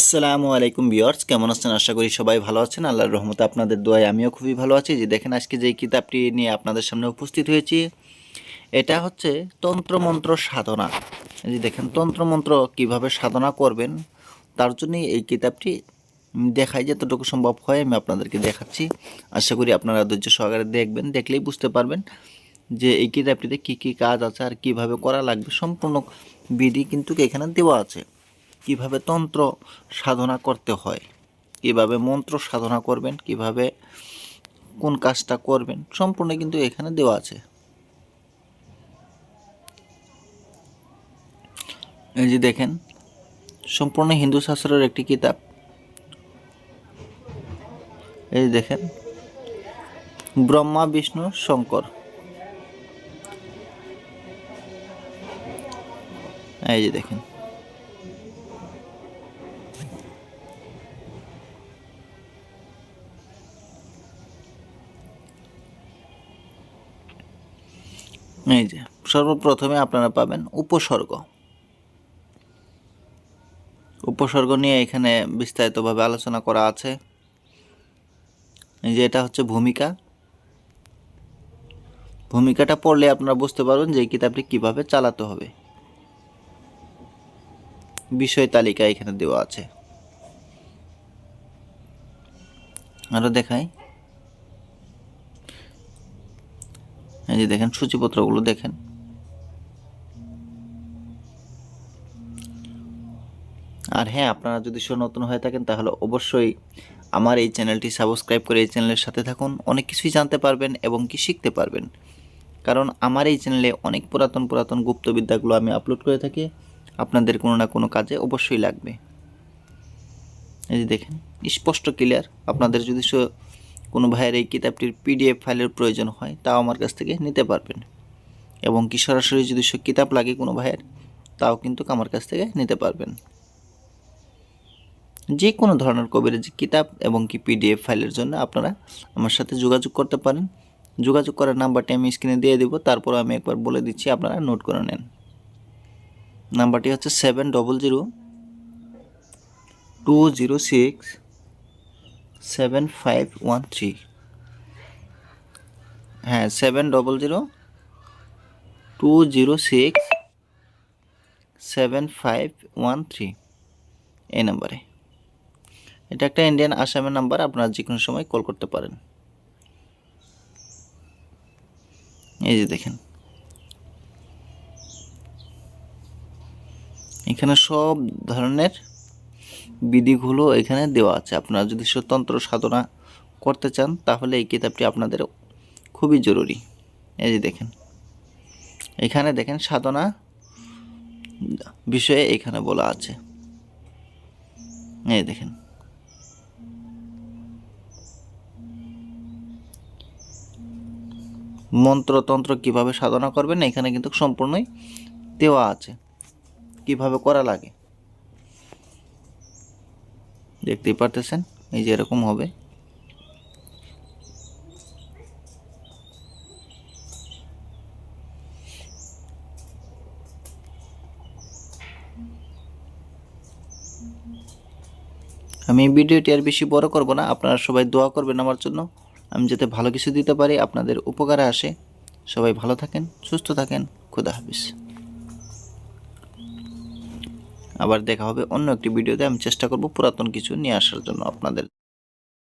আসসালামু আলাইকুম বিয়ার্স কেমন আছেন? আশা করি সবাই ভালো আছেন। আল্লাহর রহমতে আপনাদের দোয়ায় আমিও খুবই ভালো আছি। যে দেখেন, আজকে যে কিতাবটি নিয়ে আপনাদের সামনে উপস্থিত হয়েছি, এটা হচ্ছে তন্ত্রমন্ত্র সাধনা। যে দেখেন, তন্ত্রমন্ত্র কীভাবে সাধনা করবেন, তার জন্যই এই কিতাবটি দেখাই যতটুকু সম্ভব হয়, আমি আপনাদেরকে দেখাচ্ছি। আশা করি আপনারা ধৈর্য সহকারে দেখবেন, দেখলেই বুঝতে পারবেন যে এই কিতাবটিতে কী কী কাজ আছে আর কীভাবে করা লাগবে। সম্পূর্ণ বিধি কিন্তু এখানে দেওয়া আছে। কীভাবে তন্ত্র সাধনা করতে হয়, কীভাবে মন্ত্র সাধনা করবেন, কীভাবে কোন কাজটা করবেন, সম্পূর্ণ কিন্তু এখানে দেওয়া আছে। এই যে দেখেন, সম্পূর্ণ হিন্দু শাস্ত্রের একটি কিতাব। এই দেখেন, ব্রহ্মা, বিষ্ণু, শঙ্কর। এই যে দেখেন এই যে, সর্বপ্রথমে আপনারা পাবেন উপসর্গ। উপসর্গ নিয়ে এখানে বিস্তারিতভাবে আলোচনা করা আছে। এই যে এটা হচ্ছে ভূমিকা। ভূমিকাটা পড়লে আপনারা বুঝতে পারবেন যে এই কিতাবটি কীভাবে চালাতে হবে। বিষয় তালিকা এখানে দেওয়া আছে। আরও দেখাই। এই যে দেখেন, সূচিপত্রগুলো দেখেন। আর হ্যাঁ আপনারা যদি সে নতুন হয়ে থাকেন, তাহলে অবশ্যই আমার এই চ্যানেলটি সাবস্ক্রাইব করে এই চ্যানেলের সাথে থাকুন। অনেক কিছুই জানতে পারবেন এবং কি শিখতে পারবেন। কারণ আমার এই চ্যানেলে অনেক পুরাতন পুরাতন গুপ্তবিদ্যাগুলো আমি আপলোড করে থাকি। আপনাদের কোনো না কোনো কাজে অবশ্যই লাগবে। এই যে দেখেন, স্পষ্ট ক্লিয়ার। আপনাদের যদি কোনো ভাইয়ের এই কিতাবটির পিডিএফ ফাইলের প্রয়োজন হয়, তাও আমার কাছ থেকে নিতে পারবেন। এবং কি সরাসরি যদি কিতাব লাগে কোনো ভাইয়ের, তাও কিন্তু আমার কাছ থেকে নিতে পারবেন। যে কোনো ধরনের কবিরাজি কিতাব এবং কি পিডিএফ ফাইলের জন্য আপনারা আমার সাথে যোগাযোগ করতে পারেন। যোগাযোগ করার নাম্বারটি আমি স্ক্রিনে দিয়ে দেবো, তারপর আমি একবার বলে দিচ্ছি, আপনারা নোট করে নেন। নাম্বারটি হচ্ছে seven double zero two zero six seven five one three হ্যাঁ seven double zero two zero six seven five one three এই নাম্বারে। এটা একটা ইন্ডিয়ান আসামের নাম্বার আপনারা যে কোনো সময় কল করতে পারেন। এই যে দেখেন। এখানে সব ধরনের বিধিগুলো এখানে দেওয়া আছে। আপনারা যদি স্বতন্ত্র সাধনা করতে চান, তাহলে এই কিতাবটি আপনাদের খুবই জরুরি। এই যে দেখেন। এখানে দেখেন সাধনা বিষয়ে এখানে বলা আছে। এই দেখেন। মন্ত্রতন্ত্র কীভাবে সাধনা করবেন, এখানে কিন্তু সম্পূর্ণই দেওয়া আছে। কীভাবে করা লাগে? দেখতেই পারতেছেন? এই যে এরকম হবে। আমি এই ভিডিওটি আর বেশি বড় করব না, আপনারা সবাই দোয়া করবেন আমার জন্য। আমি যাতে ভালো কিছু দিতে পারি, আপনাদের উপকারে আসে। সবাই ভালো থাকেন, সুস্থ থাকেন, খুদা হাফিজ। আবার দেখা হবে অন্য একটি ভিডিওতে। আমি চেষ্টা করব পুরাতন কিছু নিয়ে আসার জন্য আপনাদের